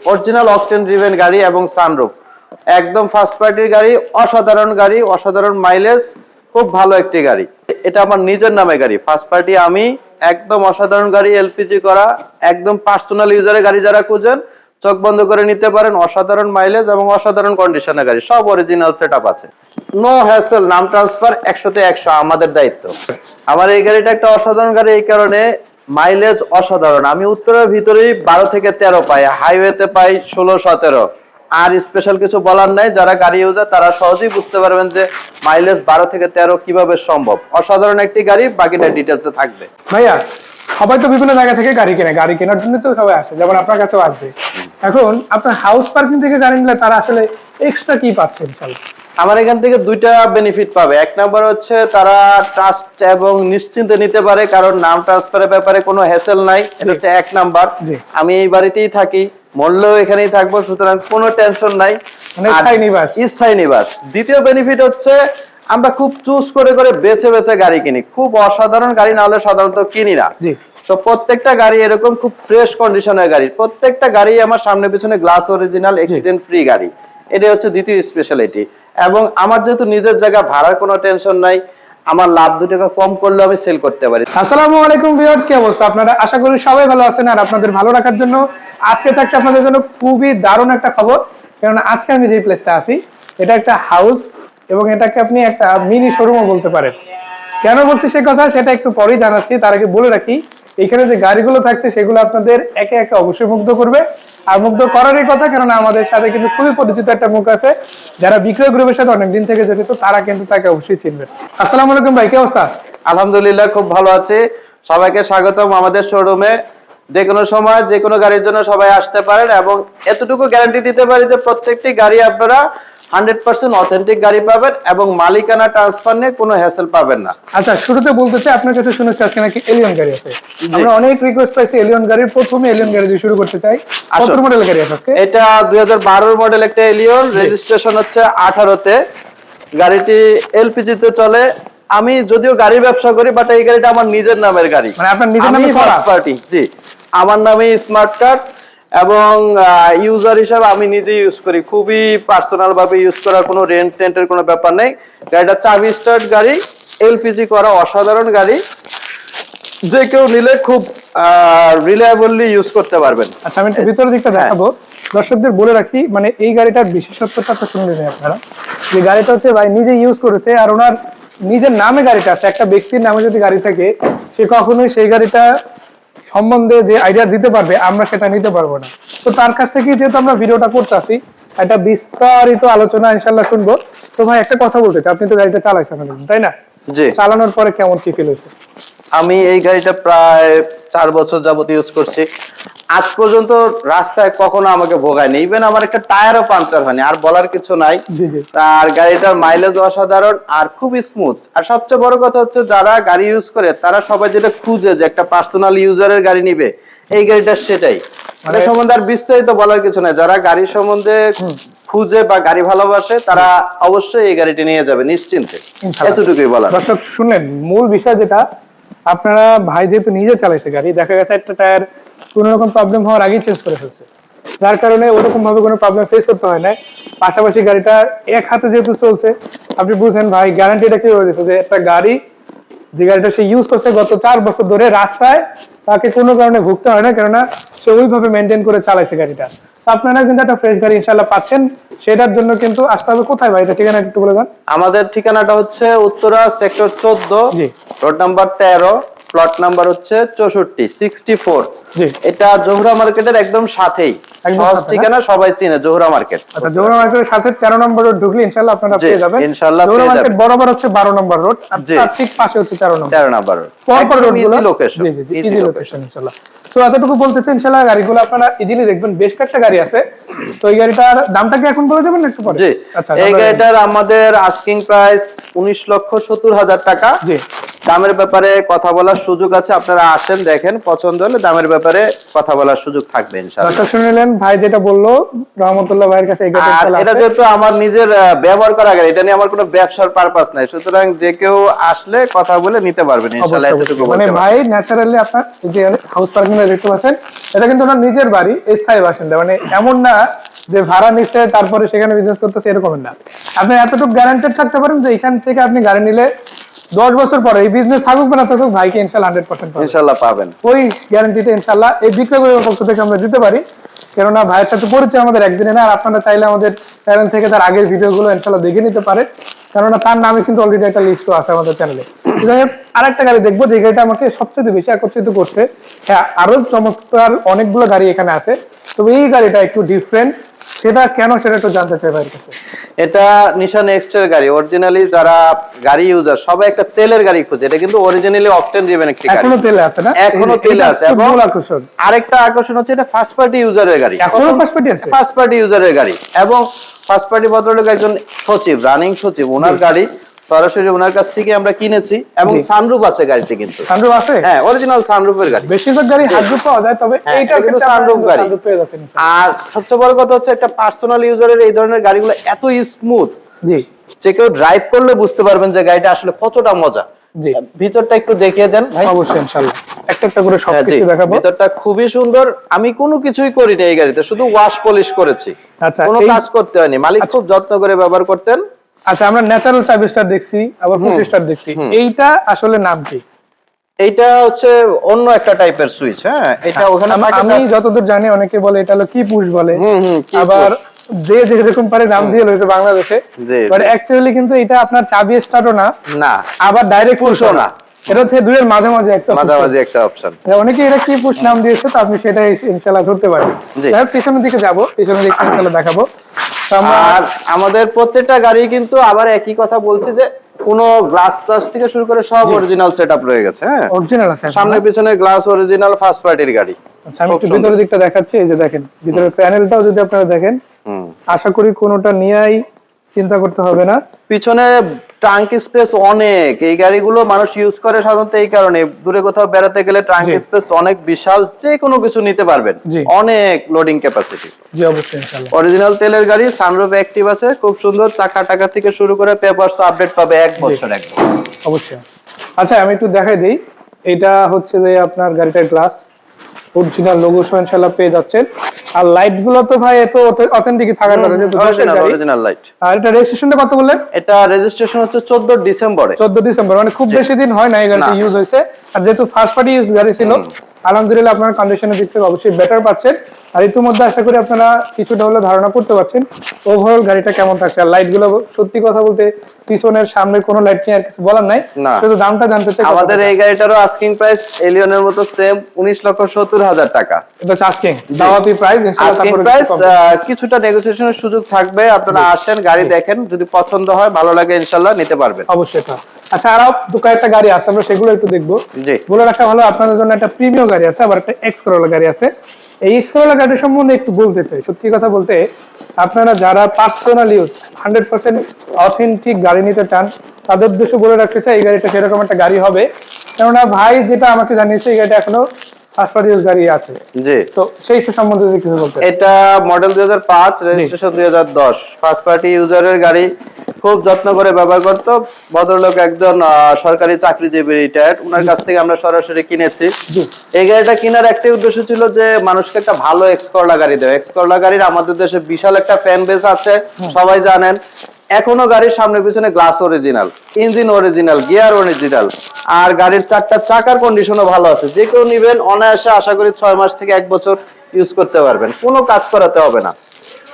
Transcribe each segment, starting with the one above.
Original octane driven গাড়ি এবং sunroof একদম ফার্স্ট পার্টির গাড়ি, অসাধারণ গাড়ি, অসাধারণ মাইলেজ খুব ভালো একটি গাড়ি। এটা আমার নিজের নামে গাড়ি। ফার্স্ট পার্টি আমি, একদম অসাধারণ গাড়ি এলপিজি করা, একদম পার্সোনাল ইউজারের গাড়ি যারা খুঁজেন, চোখ বন্ধ করে নিতে পারেন। অসাধারণ মাইলেজ এবং অসাধারণ কন্ডিশনের গাড়ি। সব অরিজিনাল সেট আছে। নো হ্যাসেল নাম ট্রান্সফার একশোতে একশো, আমাদের দায়িত্ব। আমার এই গাড়িটা একটা অসাধারণ গাড়ি এই কারণে মাইলেজ অসাধারণ। আমি উত্তরের ভিতরেই বারো থেকে তেরো পাই হাইওয়েতে পাই ষোলো সতেরো। আর স্পেশাল কিছু বলার নাই যারা গাড়ি ইউজার তারা সহজেই বুঝতে পারবেন যে মাইলেজ বারো থেকে তেরো কীভাবে সম্ভব। অসাধারণ একটি গাড়ি বাকিটা ডিটেলসে থাকবে। ভাইয়া সবাই তো বিভিন্ন জায়গা থেকে গাড়ি কেনে গাড়ি কেনার জন্য তো সবাই আসে যেমন আপনার কাছেও আসবে। এখন আপনার হাউস পার্কিং থেকে গাড়ি নিলে তারা আসলে এক্সট্রা কি পাচ্ছে ইনশাল্লাহ? আমার এখান থেকে দুইটা বেনিফিট পাবে। এক নাম্বার হচ্ছে তারা ট্রাস্ট এবং নিশ্চিন্তে নিতে পারে কারণ নাম ট্রান্সফারের ব্যাপারে কোনো হ্যাসেল নাই। এটা হচ্ছে এক নাম্বার আমি এই বাড়িতেই থাকি মরলেও এখানেই থাকব সুতরাং কোনো টেনশন নাই। মানে স্থায়ী নিবাস। দ্বিতীয় বেনিফিট হচ্ছে আমরা খুব চুজ করে করে বেছে বেছে গাড়ি কিনি। খুব অসাধারণ গাড়ি না হলে সাধারণত কিনি না। সো প্রত্যেকটা গাড়ি এরকম খুব ফ্রেশ কন্ডিশনের গাড়ি। প্রত্যেকটা গাড়ি আমার সামনে পিছনে গ্লাস অরিজিনাল এক্সিডেন্ট ফ্রি গাড়ি। এটা হচ্ছে দ্বিতীয় স্পেশালিটি এবং আমার যেহেতু নিজের জায়গা ভাড়ার কোনো টেনশন নাই, আমার লাভ দু টাকা কম করলেও আমি সেল করতে পারি। আসসালামু আলাইকুম ভিউয়ার্স কি অবস্থা? আপনারা আশা করি সবাই ভালো আছেন আর আপনাদের ভালো রাখার জন্য আজকে থাকছে আপনাদের জন্য খুবই দারুণ একটা খবর। কারণ আজকে আমি যে প্লেসটা আছি, এটা একটা হাউস এবং এটাকে আপনি একটা মিনি শোরুমও বলতে পারেন। কেন বলছি সে কথা? সেটা একটু পরেই জানাচ্ছি, তার আগে বলে রাখি এখানে যে গাড়িগুলো থাকছে সেগুলো আপনাদের একে একে অবশ্যই মুগ্ধ করবে। আর মুগ্ধ করারই কথা, কেননা আমাদের সাথে কিন্তু খুবই পরিচিত একটা মুখ আছে। যারা বিক্রয় গ্রুপের সাথে অনেকদিন থেকে জড়িত, তারা কিন্তু তাকে অবশ্যই চিনবে। আসসালামু আলাইকুম ভাই, কি অবস্থা? আলহামদুলিল্লাহ, খুব ভালো আছে। সবাইকে স্বাগতম আমাদের শোরুমে যে কোনো সময়, যে কোনো গাড়ির জন্য সবাই আসতে পারেন এবং এতটুকু গ্যারান্টি দিতে পারি যে প্রত্যেকটি গাড়ি আপনারা হান্ড্রেড পার্সেন্ট অথেন্টিক গাড়ি পাবেন এবং মালিকানা ট্রান্সফার নিয়ে কোনো হ্যাসেল পাবেন না। আচ্ছা শুরুতে বলতে চাই আপনার কাছে শুনেছি আজকে নাকি এলিয়ন গাড়ি আছে। আমরা অনেক রিকোয়েস্ট পাইছি এলিয়ন গাড়ির প্রথমে এলিয়ন গাড়ি দিয়ে শুরু করতে চাই। কত মডেল গাড়ি আছে আজকে? এটা দুই হাজার বারোর মডেল একটা এলিয়ন রেজিস্ট্রেশন হচ্ছে আঠারোতে। গাড়িটি এলপিজি তে চলে। আমি যদিও গাড়ি ব্যবসা করি বাট এই গাড়িটা আমার নিজের নামের গাড়ি। মানে আপনার নিজের নামে পার্টি জি। আমার নামে স্মার্ট কার্ড এবং ইউজার হিসাবে আমি নিজে ইউজ করি। খুবই পার্সোনাল ভাবে ইউজ করার কোনো রেন্ট টেন্টের কোনো ব্যাপার নেই। গাড়িটা চাবি স্টার্ট গাড়ি এলপিজি করা অসাধারণ গাড়ি। যে কেউ নিলে খুব রিলায়েবলি ইউজ করতে পারবেন। আচ্ছা আমি একটু ভিতরের দিকটা হ্যাঁ। দেখাবো। দর্শকদের বলে রাখি মানে এই গাড়িটার বিশেষত্বটা তো শুনে নেবেন আপনারা। যে গাড়িটা হচ্ছে ভাই নিজে ইউজ করেছে আর ওনার নিজের নামে গাড়িটা আছে। একটা ব্যক্তির নামে যদি গাড়ি থাকে সে কখনোই সেই গাড়িটা সম্বন্ধে যে আইডিয়া দিতে পারবে আমরা সেটা নিতে পারব না। তো তার কাছ থেকে যেহেতু আমরা ভিডিওটা করতে আসি একটা বিস্তারিত আলোচনা ইনশাল্লাহ শুনব। তো ভাই একটা কথা বলতে চাই, আপনি তো গাড়িটা চালাইছেন তাই না? চালানোর পরে কেমন কি ফিল হয়েছে? আমি এই গাড়িটা প্রায় চার বছর যাবত ইউজ করছি। আজ পর্যন্ত রাস্তায় কখনো আমাকে ভোগায়নি। ইভেন আমার একটা টায়ারও পাঞ্চার হয়নি আর বলার কিছু নাই। জি গাড়িটার মাইলেজ অসাধারণ আর খুব স্মুথ আর সবচেয়ে বড় কথা হচ্ছে যারা গাড়ি ইউজ করে তারা সবাই যেটা খুঁজে যে একটা পার্সোনাল ইউজারের গাড়ি নিবে এই গাড়িটা সেটাই। মানে মানে- সম্বন্ধে আর বিস্তারিত বলার কিছু নাই। যারা গাড়ি সম্বন্ধে খুঁজে বা গাড়ি ভালোবাসে তারা অবশ্যই এই গাড়িটি নিয়ে যাবে নিশ্চিন্তে। এতটুকুই বলার। দর্শক শুনলেন মূল বিষয় যেটা আপনারা ভাই যেহেতু নিজে চালাইছে গাড়ি, দেখা গেছে একটা টায়ার কোন রকম প্রবলেম হওয়ার আগেই চেঞ্জ করে ফেলছে। যার কারণে ওরকম ভাবে কোনো প্রবলেম ফেস করতে হয় না পাশাপাশি গাড়িটা এক হাতে যেহেতু চলছে, আপনি বুঝছেন ভাই গ্যারান্টিটা কি হয়ে দিচ্ছে যে একটা গাড়ি, যে গাড়িটা সে ইউজ করছে গত চার বছর ধরে রাস্তায়, তাকে কোনো কারণে ভুগতে হয় না, কেননা সে ওইভাবে মেনটেন করে চালাইছে গাড়িটা। আপনারা কিন্তু একটা ফ্রেশ গাড়ি ইনশাল্লাহ পাচ্ছেন। সেটার জন্য কিন্তু আসতে হবে কোথায় ভাই? এটা ঠিকানা একটু বলে দেন। আমাদের ঠিকানাটা হচ্ছে উত্তরা সেক্টর চোদ্দ রোড নাম্বার তেরো প্লট নাম্বার হচ্ছে চৌষট্টি সিক্সটি ফোর এটা জোহরা মার্কেটের একদম সাথেই। সহজ ঠিকানা সবাই চিনে জোহরা মার্কেট। আচ্ছা জোহরা মার্কেটের সাথে তেরো নম্বর রোড ঢুকলে ইনশাল্লাহ আপনারা পেয়ে যাবেন। ইনশাল্লাহ জোহরা মার্কেট। বরাবর হচ্ছে বারো নম্বর রোড আর ঠিক পাশে হচ্ছে তেরো নম্বর তেরো নাম্বার পরপর রোড লোকেশন জি জি জি ইজি লোকেশন ইনশাল্লাহ তো এতটুকু বলতেছে ইনশাল্লাহ গাড়িগুলো আপনারা ইজিলি দেখবেন। বেশ কয়েকটা গাড়ি আছে। তো এই গাড়িটার দামটা কি এখন বলে দেবেন একটু পরে? জি। আচ্ছা এই গাড়িটার আমাদের আস্কিং প্রাইস উনিশ লক্ষ সত্তর হাজার টাকা। জি। দামের ব্যাপারে কথা বলার সুযোগ আছে আপনারা আসেন দেখেন। পছন্দ হলে দামের ব্যাপারে কথা বলার সুযোগ থাকবে ইনশাআল্লাহ শুনলেন ভাই যেটা বলল রহমতুল্লাহ ভাইয়ের কাছে এটা যেহেতু আমার নিজের ব্যবহার করা গাড়ি এটা নিয়ে আমার কোনো ব্যবসার পারপাস নাই। সুতরাং যে কেউ আসলে কথা বলে নিতে পারবেন ইনশাআল্লাহ এতটুকু মানে ভাই ন্যাচারালি আপনার যে হাউস পার্কিং দেখতে পাচ্ছেন এটা কিন্তু ওনার নিজের বাড়ি স্থায়ী বাসিন্দা। মানে এমন না যে ভাড়া নিচ্ছে তারপরে সেখানে বিজনেস করতেছে এরকম না। আপনি এতটুকু গ্যারান্টেড থাকতে পারেন যে এখান থেকে আপনি গাড়ি নিলে দশ বছর পরে এই বিজনেস থাকুক না থাকুক ভাইকে ইনশাল্লাহ হান্ড্রেড পার্সেন্ট ইনশাআল্লাহ পাবেন। ওই গ্যারান্টিটা ইনশাল্লাহ এই বিক্রয়ের পক্ষ থেকে আমরা দিতে পারি। কেননা ভাইয়ের সাথে পরিচয় আমাদের একদিনে না আর আপনারা চাইলে আমাদের চ্যানেল থেকে তার আগের ভিডিওগুলো ইনশাল্লাহ দেখে নিতে পারে কেননা তার নামে কিন্তু অলরেডি একটা লিস্ট আছে আমাদের চ্যানেলে আরেকটা গাড়ি দেখব যে গাড়িটা আমাকে সবচেয়ে বেশি আকর্ষিত করছে। হ্যাঁ আরও চমৎকার অনেকগুলো গাড়ি এখানে আছে। তবে এই গাড়িটা একটু ডিফারেন্ট সেটা কেন সেটা একটু জানতে চাই ভাইয়ের কাছে। এটা নিশান এক্সটার গাড়ি। অরিজিনালি যারা গাড়ি ইউজার সবাই একটা তেলের গাড়ি খুঁজে। এটা কিন্তু অরিজিনালি অকটেন ড্রিভেন একটি গাড়ি। এখনও তেল আছে না? এখনও তেল তেলে আছে। এবং আকর্ষণ। আরেকটা আকর্ষণ হচ্ছে এটা ফার্স্ট পার্টি ইউজারের গাড়ি। এখনও ফার্স্ট পার্টি আছে? ফার্স্ট পার্টি ইউজারের গাড়ি। এবং ফার্স্ট পার্টি ভদ্রলোক একজন সচিব রানিং সচিব। ওনার গাড়ি সরাসরি ওনার কাছ থেকে আমরা কিনেছি এবং সানরুফ আছে গাড়িতে কিন্তু। সানরুফ আছে? হ্যাঁ অরিজিনাল সানরুফের গাড়ি। বেশিরভাগ গাড়ি হাইড্রোপ পাওয়া যায় তবে হ্যাঁ, এইটা কিন্তু sunroof গাড়ি। আর সবচেয়ে বড় কথা হচ্ছে একটা পার্সোনাল ইউজারের এই ধরনের গাড়িগুলো এত স্মুথ জি। যে কেউ ড্রাইভ করলে বুঝতে পারবেন যে গাড়িটা আসলে কতটা মজা। জি। ভিতরটা একটু দেখিয়ে দেন। ভাই অবশ্যই ইনশাআল্লাহ। একটা একটা করে হ্যাঁ। সবকিছু দেখাবো। ভিতরটা খুবই সুন্দর। আমি কোনো কিছুই করি না এই গাড়িতে শুধু ওয়াশ পলিশ করেছি। আচ্ছা কোনো কাজ করতে হয়নি। মালিক খুব যত্ন করে ব্যবহার করতেন। আচ্ছা আমরা ন্যাচারাল চাবি স্টার দেখছি আবার পঁচিশ স্টার দেখছি। এইটা আসলে নাম কি? এইটা হচ্ছে অন্য একটা টাইপের সুইচ হ্যাঁ? এটা ওখানে আমি যতদূর জানি অনেকে বলে এটা হলো কি পুশ বলে। আবার যে যেরকম পারে নাম দিয়ে রয়েছে বাংলাদেশে। বাট অ্যাকচুয়ালি কিন্তু এটা আপনার চাবি স্টার্টও না না। আবার ডাইরেক্ট পুশও না। এটা হচ্ছে দুয়ের মাঝামাঝি একটা মাঝামাঝি একটা অপশন অনেকে এটা কি পুশ নাম দিয়েছে তো আপনি সেটা ধরতে পারেন যাই পিছনের দিকে যাব পিছনের দিকে দেখাবো। আর আমাদের প্রত্যেকটা গাড়ি কিন্তু আবার একই কথা বলছি যে কোনো গ্লাস থেকে শুরু করে সব অরিজিনাল সেটআপ রয়ে গেছে হ্যাঁ? অরিজিনাল আছে সামনে পিছনে গ্লাস অরিজিনাল ফার্স্ট পার্টির গাড়ি। আচ্ছা আমি একটু ভিতরের দিকটা দেখাচ্ছি এই যে দেখেন ভিতরের প্যানেলটাও যদি আপনারা দেখেন আশা করি কোনোটা নিয়েই চিন্তা করতে হবে না। পিছনে ট্রাঙ্ক স্পেস অনেক। এই গাড়িগুলো মানুষ ইউজ করে সাধারণত এই কারণে। দূরে কোথাও বেড়াতে গেলে ট্রাঙ্ক স্পেস অনেক বিশাল যে কোনো কিছু নিতে পারবেন। অনেক লোডিং ক্যাপাসিটি জি অবশ্যই ইনশাআল্লাহ। অরিজিনাল তেলের গাড়ি সানরুফ অ্যাক্টিভ আছে খুব সুন্দর চাকা টাকা থেকে শুরু করে পেপারস আপডেট পাবে এক বছর একদম অবশ্যই। আচ্ছা আমি একটু দেখাই দিই। এটা হচ্ছে যে আপনার গাড়িটার গ্লাস অরিজিনাল লোগো সহ ইনশাআল্লাহ পেয়ে যাচ্ছেন। আর লাইটগুলো তো ভাই এত অথেন্টিক থাকার কথা যেহেতু অরিজিনাল লাইট আর এটা রেজিস্ট্রেশনটা কত বললেন? এটা রেজিস্ট্রেশন হচ্ছে চোদ্দ ডিসেম্বরে। চোদ্দ ডিসেম্বর মানে খুব বেশি দিন হয় না এই গাড়িটা ইউজ হয়েছে। আর যেহেতু ফার্স্ট পার্টি ইউজ গাড়ি ছিল আলহামদুলিল্লাহ আপনার কন্ডিশনের দিক থেকে অবশ্যই বেটার পাচ্ছেন। আর ইতিমধ্যে আশা করি আপনারা কিছুটা হলে ধারণা করতে পারছেন ওভারঅল গাড়িটা কেমন থাকছে। আর লাইটগুলো সত্যি কথা বলতে পিছনের সামনে কোনো লাইট নিয়ে আর কিছু বলার নাই। শুধু দামটা জানতে চাই আমাদের এই গাড়িটারও আস্কিং প্রাইস এলিয়নের মতো সেম উনিশ লক্ষ সত্তর হাজার টাকা। এটা আস্কিং দাওয়াতি প্রাইস আস্কিং প্রাইস কিছুটা নেগোসিয়েশনের সুযোগ থাকবে। আপনারা আসেন গাড়ি দেখেন। যদি পছন্দ হয় ভালো লাগে ইনশাল্লাহ নিতে পারবেন। অবশ্যই আচ্ছা আরও দু কয়েকটা গাড়ি আছে আমরা সেগুলো একটু দেখব। জি। বলে রাখা ভালো আপনাদের জন্য একটা প্রিমিয়াম গাড়ি আছে, আবার একটা এক্স করোলা গাড়ি আছে। এই এক্স করোলা গাড়ি সম্বন্ধে একটু বলতে চাই। সত্যি কথা বলতে, আপনারা যারা personal use hundred percent authentic গাড়ি নিতে চান, তাদের উদ্দেশ্যে বলে রাখতে চাই, এই গাড়িটা সেরকম একটা গাড়ি হবে। কেননা ভাই যেটা আমাকে জানিয়েছে, এই গাড়িটা এখনও গাড়ি আছে। জি। তো সেই সম্বন্ধে যদি কিছু বলতে এটা মডেল দুই হাজার পাঁচ রেজিস্ট্রেশন দুই হাজার দশ। ফার্স্ট পার্টি ইউজারের গাড়ি খুব যত্ন করে ব্যবহার করতো। ভদ্রলোক একজন সরকারি চাকরিজীবী রিটায়ার্ড ওনার কাছ থেকে আমরা সরাসরি কিনেছি। এই গাড়িটা কেনার একটাই উদ্দেশ্য ছিল যে মানুষকে একটা ভালো এক্সকর্লা গাড়ি দেয় এক্সকর্লা গাড়ির আমাদের দেশে বিশাল একটা ফ্যান বেস আছে সবাই জানেন। এখনও গাড়ির সামনে পিছনে glass original engine original gear original আর গাড়ির চারটা চাকার কন্ডিশনও ভালো আছে। যে কেউ নিবেন, অনায়াসে আশা করি ছয় মাস থেকে এক বছর ইউজ করতে পারবেন। কোনো কাজ করাতে হবে না।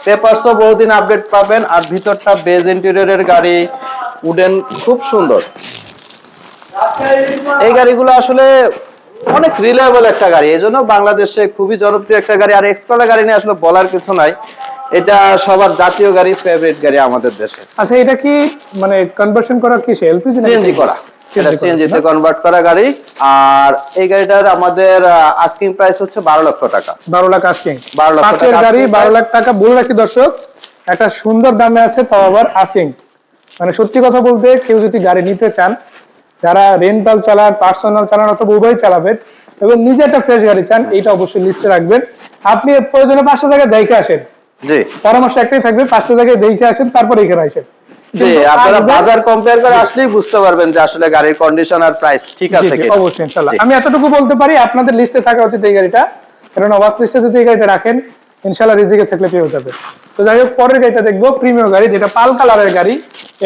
পেপারসও বহুদিন আপডেট পাবেন, আর ভিতরটা বেজ ইন্টেরিয়রের গাড়ি উডেন খুব সুন্দর। এই গাড়িগুলো আসলে অনেক রিলায়েবল একটা গাড়ি এই জন্য বাংলাদেশে খুবই জনপ্রিয় একটা গাড়ি। আর এক্সকলা গাড়ি নিয়ে আসলে বলার কিছু নাই। এটা সবার জাতীয় গাড়ি ফেভারিট গাড়ি আমাদের দেশে। আচ্ছা এটা কি মানে কনভার্সন করা কি এলপিজি সিএনজি করা। এটা সিএনজি তে কনভার্ট করা গাড়ি। আর এই গাড়িটার আমাদের আস্কিং প্রাইস হচ্ছে বারো লক্ষ টাকা। বারো লাখ আস্কিং 12 লাখ টাকা গাড়ি বারো। লাখ টাকা বলে রাখি দর্শক। একটা সুন্দর দামে আছে তাও আবার আস্কিং মানে সত্যি কথা বলতে কেউ যদি গাড়ি নিতে চান যারা রেন্টাল চালান পার্সোনাল চালান অথবা উভয় চালাবেন এবং নিজে একটা ফ্রেশ গাড়ি চান এইটা অবশ্যই লিস্টে রাখবেন। আপনি প্রয়োজনে পাঁচশো টাকা দেখে আসেন। জি। পরামর্শ একটাই থাকবে পাঁচশো জায়গায় দেখে আসেন তারপর এখানে আসেন। জি আপনারা বাজার কম্পেয়ার করে আসলেই বুঝতে পারবেন যে আসলে গাড়ির কন্ডিশন আর প্রাইস ঠিক আছে কিনা। অবশ্যই ইনশাল্লাহ জি। আমি এতটুকু বলতে পারি আপনাদের লিস্টে থাকা উচিত এই গাড়িটা। কারণ অবাক লিস্টে যদি এই গাড়িটা রাখেন ইনশাল্লাহ রিজিকে থাকলে পেয়ে যাবে। তো যাই হোক পরের গাড়িটা দেখব প্রিমিয়াম গাড়ি যেটা পাল কালারের গাড়ি।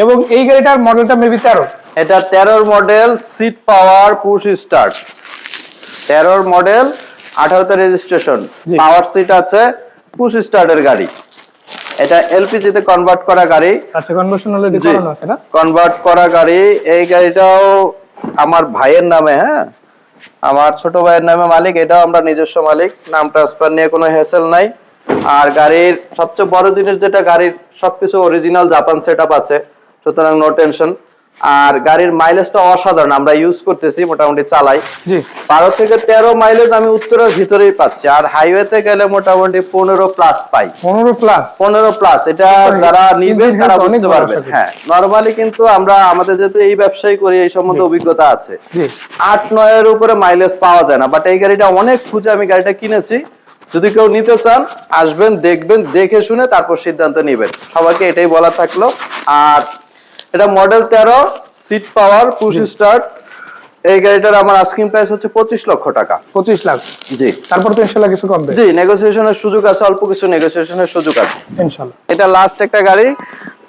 এবং এই গাড়িটার মডেলটা মেবি তেরো। এটা তেরোর model seat power push start তেরোর মডেল আঠারোতে রেজিস্ট্রেশন। পাওয়ার সিট আছে পুশ স্টার্টের গাড়ি। এটা এলপিজি তে কনভার্ট করা গাড়ি। আচ্ছা কনভার্সন জি। করানো আছে না? কনভার্ট করা গাড়ি। এই গাড়িটাও আমার ভাইয়ের নামে হ্যাঁ? আমার ছোট ভাইয়ের নামে মালিক এটাও আমরা নিজস্ব মালিক। নাম ট্রান্সফার নিয়ে কোনো হেসেল নাই। আর গাড়ির সবচেয়ে বড় জিনিস যেটা গাড়ির সবকিছু অরিজিনাল জাপান সেট আছে। সুতরাং নো টেনশন আর গাড়ির মাইলেজটা অসাধারণ আমরা ইউজ করতেছি মোটামুটি চালাই। বারো থেকে তেরো মাইলেজ আমি উত্তরের ভিতরেই পাচ্ছি আর হাইওয়েতে গেলে মোটামুটি পনেরো প্লাস পাই। পনেরো প্লাস পনেরো প্লাস এটা যারা নিবে তারা বুঝতে থাকে। হ্যাঁ নরমালি কিন্তু আমরা আমাদের যেহেতু এই ব্যবসায় করি এই সম্বন্ধে অভিজ্ঞতা আছে। আট নয়ের উপরে মাইলেজ পাওয়া যায় না বাট এই গাড়িটা অনেক খুঁজে আমি গাড়িটা কিনেছি। যদি কেউ নিতে চান আসবেন দেখবেন দেখে শুনে তারপর সিদ্ধান্ত নেবেন। সবাইকে এটাই বলা থাকল। আর এটা মডেল তেরো সিট পাওয়ার পুশ স্টার্ট এই গাড়িটার আমার আস্কিং প্রাইস হচ্ছে পঁচিশ লক্ষ টাকা। পঁচিশ লাখ। জি। তারপর তো ইনশাল্লাহ কিছু কমবে। জি নেগোসিয়েশনের সুযোগ আছে অল্প কিছু নেগোসিয়েশনের সুযোগ আছে। ইনশাল্লাহ এটা লাস্ট একটা গাড়ি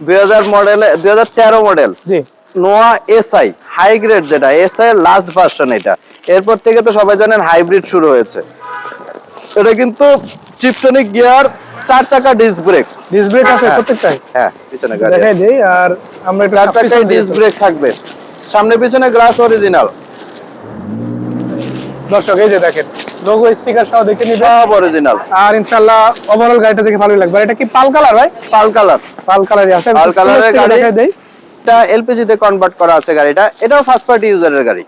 দুই হাজার মডেলে দুই হাজার তেরো মডেল জি। নোয়া এসআই হাই গ্রেড যেটা এসআই এর লাস্ট ভার্সন এটা। এরপর থেকে তো সবাই জানেন হাইব্রিড শুরু হয়েছে। এটা কিন্তু চিপটনিক গিয়ার চার চাকা ডিস্ক ব্রেক ডিস ব্রেক আছে হ্যাঁ। প্রত্যেকটাই। হ্যাঁ পিছনে গাড়ি দেখাই দেই আর আমরা চার দিয়ে ডিস্ক ব্রেক থাকবে। সামনে পিছনে গ্লাস অরিজিনাল দর্শক এই যে দেখেন লোগো স্টিকার সহ দেখে নিবে সব অরিজিনাল আর ইনশাআল্লাহ ওভারঅল গাড়িটা দেখে ভালোই লাগবে। এটা কি পাল কালার ভাই? পাল কালার। পাল কালারই আছে। পাল কালারের গাড়ি। দেখাই দেই। এটা এলপিজি তে কনভার্ট করা আছে গাড়িটা। এটাও ফার্স্ট পার্টি ইউজারের গাড়ি।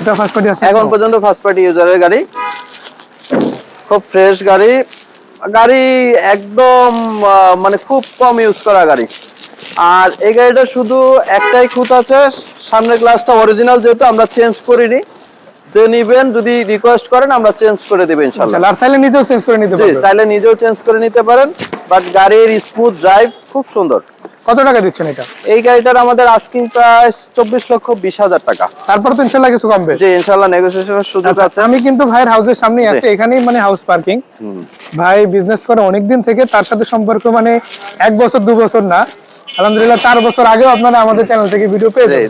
এটা ফার্স্ট পার্টি আছে। এখন পর্যন্ত ফার্স্ট পার্টি ইউজারের গাড়ি। খুব ফ্রেশ গাড়ি। গাড়ি একদম মানে খুব কম ইউজ করা গাড়ি। আর এই গাড়িটা শুধু একটাই খুঁত আছে সামনের গ্লাসটা অরিজিনাল যেহেতু আমরা চেঞ্জ করিনি। যে নিবেন যদি রিকোয়েস্ট করেন আমরা চেঞ্জ করে দেবো ইনশাল্লাহ। ইনশাআল্লাহ আর চাইলে নিজেও চেঞ্জ করে নিতে পারেন চাইলে নিজেও চেঞ্জ করে নিতে পারেন বাট গাড়ির স্মুথ ড্রাইভ খুব সুন্দর। কত টাকা দিচ্ছেন এটা? এই গাড়িটার আমাদের আস্কিং প্রাইস চব্বিশ লক্ষ বিশ হাজার টাকা। তারপর তো ইনশাআল্লাহ কিছু কমবে। জি ইনশাল্লাহ নেগোসিয়েশনের সুযোগ আচ্ছা, আছে। আমি কিন্তু ভাইয়ের হাউসের সামনেই আছি এখানেই মানে হাউস পার্কিং ভাই বিজনেস করে অনেকদিন থেকে তার সাথে সম্পর্ক মানে এক বছর দু বছর না। আলহামদুলিল্লাহ চার বছর আগেও আপনারা আমাদের চ্যানেল থেকে ভিডিও জি পেয়েছেন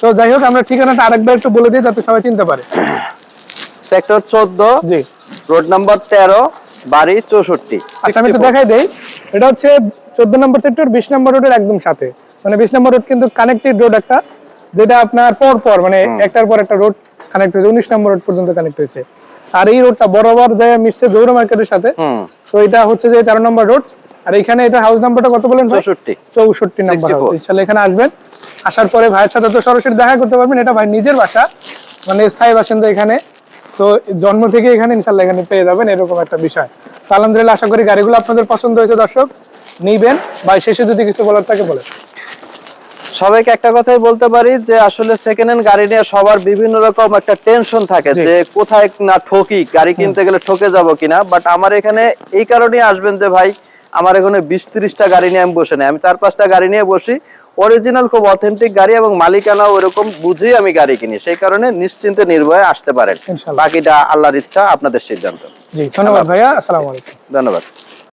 তো যাই হোক আমরা ঠিকানাটা আরেকবার একটু বলে দিই যাতে সবাই চিনতে পারে। সেক্টর চোদ্দ জি। রোড নাম্বার তেরো বাড়ি চৌষট্টি আচ্ছা আমি একটু দেখাই দেই। এটা হচ্ছে চোদ্দ নম্বর সেক্টর বিশ নম্বর রোডের একদম সাথে। মানে বিশ নম্বর রোড কিন্তু কানেক্টেড রোড একটা যেটা আপনার পর পর মানে একটার পর একটা রোড কানেক্ট হয়েছে উনিশ নম্বর রোড পর্যন্ত কানেক্ট হয়েছে। আর এই রোডটা বরাবর যায় মিশছে জৌর মার্কেটের সাথে তো এটা হচ্ছে যে তেরো নম্বর রোড আর এখানে এটা হাউস নাম্বারটা কত বলেন চৌষট্টি। চৌষট্টি নাম্বার 64 হাউস ইনশাল্লাহ এখানে আসবেন। আসার পরে ভাইয়ের সাথে তো সরাসরি দেখা করতে পারবেন এটা ভাই নিজের বাসা মানে স্থায়ী বাসিন্দা এখানে। তো জন্ম থেকে এখানে ইনশাল্লাহ এখানে পেয়ে যাবেন এরকম একটা বিষয়। তো আলহামদুলিল্লাহ আশা করি গাড়িগুলো আপনাদের পছন্দ হয়েছে দর্শক। নিবেন। বা শেষে যদি কিছু বলার থাকে বলে সবাইকে একটা কথাই বলতে পারি যে আসলে সেকেন্ড হ্যান্ড গাড়ি নিয়ে সবার বিভিন্ন রকম একটা টেনশন থাকে যে কোথায় না ঠকি গাড়ি কিনতে গেলে ঠকে যাব কিনা। বাট আমার এখানে এই কারণেই আসবেন যে ভাই আমার এখানে বিশ তিরিশটা গাড়ি নিয়ে আমি বসে নাই। আমি চার পাঁচটা গাড়ি নিয়ে বসি। অরিজিনাল খুব অথেন্টিক গাড়ি এবং মালিকানা ওরকম বুঝেই আমি গাড়ি কিনি। সেই কারণে নিশ্চিন্তে নির্ভয়ে আসতে পারেন। বাকিটা আল্লাহর ইচ্ছা আপনাদের সিদ্ধান্ত। জি ধন্যবাদ ভাইয়া। আসসালামু আলাইকুম। ধন্যবাদ।